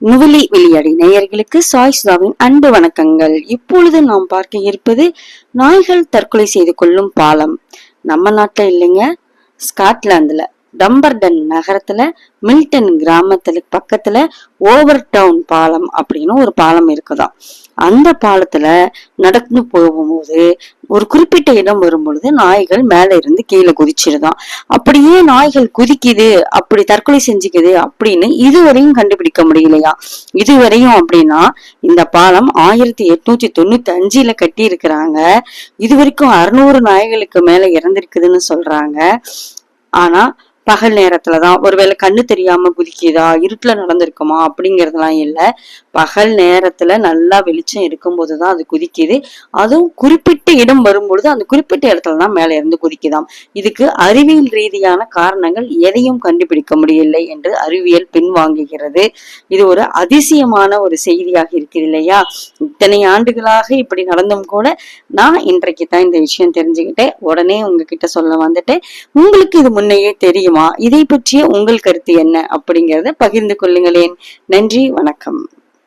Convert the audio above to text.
நுவலி வெளியடை நேயர்களுக்கு சாய் சுதாவின் அன்பு வணக்கங்கள். இப்பொழுது நாம் பார்க்க இருப்பது நாய்கள் தற்கொலை செய்து கொள்ளும் பாலம். நம்ம நாட்டில் இல்லைங்க ஸ்காட்லாந்துல. டம்பர்டன் நகரத்துல மில்டன் கிராமத்துல பக்கத்துல ஓவர் டவுன் பாலம் அப்படின்னு ஒரு பாலம் இருக்குதாம். அந்த பாலத்துல நடந்து போகும்போது ஒரு குறிப்பிட்ட இடம் வரும்பொழுது நாய்கள் மேல இருந்து கீழே குதிச்சிருதாம். அப்படியே நாய்கள் குதிக்குது அப்படி தற்கொலை செஞ்சுக்குது அப்படின்னு இதுவரையும் கண்டுபிடிக்க முடியலையா இதுவரையும் அப்படின்னா இந்த பாலம் ஆயிரத்தி எட்நூத்தி தொண்ணூத்தி அஞ்சுல கட்டி இருக்கிறாங்க இது வரைக்கும் அறுநூறு நாய்களுக்கு மேல இறந்திருக்குதுன்னு சொல்றாங்க. ஆனா பகல் நேரத்துல தான் ஒருவேளை கண்ணு தெரியாம குதிக்குதா இருட்டுல நடந்திருக்குமா அப்படிங்கறதெல்லாம் இல்லை. பகல் நேரத்துல நல்லா வெளிச்சம் இருக்கும்போது தான் அது குதிக்குது. அதுவும் குறிப்பிட்ட இடம் வரும்பொழுது அந்த குறிப்பிட்ட இடத்துல தான் மேலே இருந்து குதிக்குதாம். இதுக்கு அறிவியல் ரீதியான காரணங்கள் எதையும் கண்டுபிடிக்க முடியவில்லை என்று அறிவியல் பின்வாங்குகிறது. இது ஒரு அதிசயமான ஒரு செய்தியாக இருக்குது இல்லையா? இத்தனை ஆண்டுகளாக இப்படி நடந்தும் கூட நான் இன்றைக்கு தான் இந்த விஷயம் தெரிஞ்சுக்கிட்டேன். உடனே உங்ககிட்ட சொல்ல வந்துட்டேன். உங்களுக்கு இது முன்னையே தெரியுமா? இதை பற்றிய உங்கள் கருத்து என்ன? அப்படிங்கிறத பகிர்ந்து கொள்ளுங்களேன். நன்றி வணக்கம்.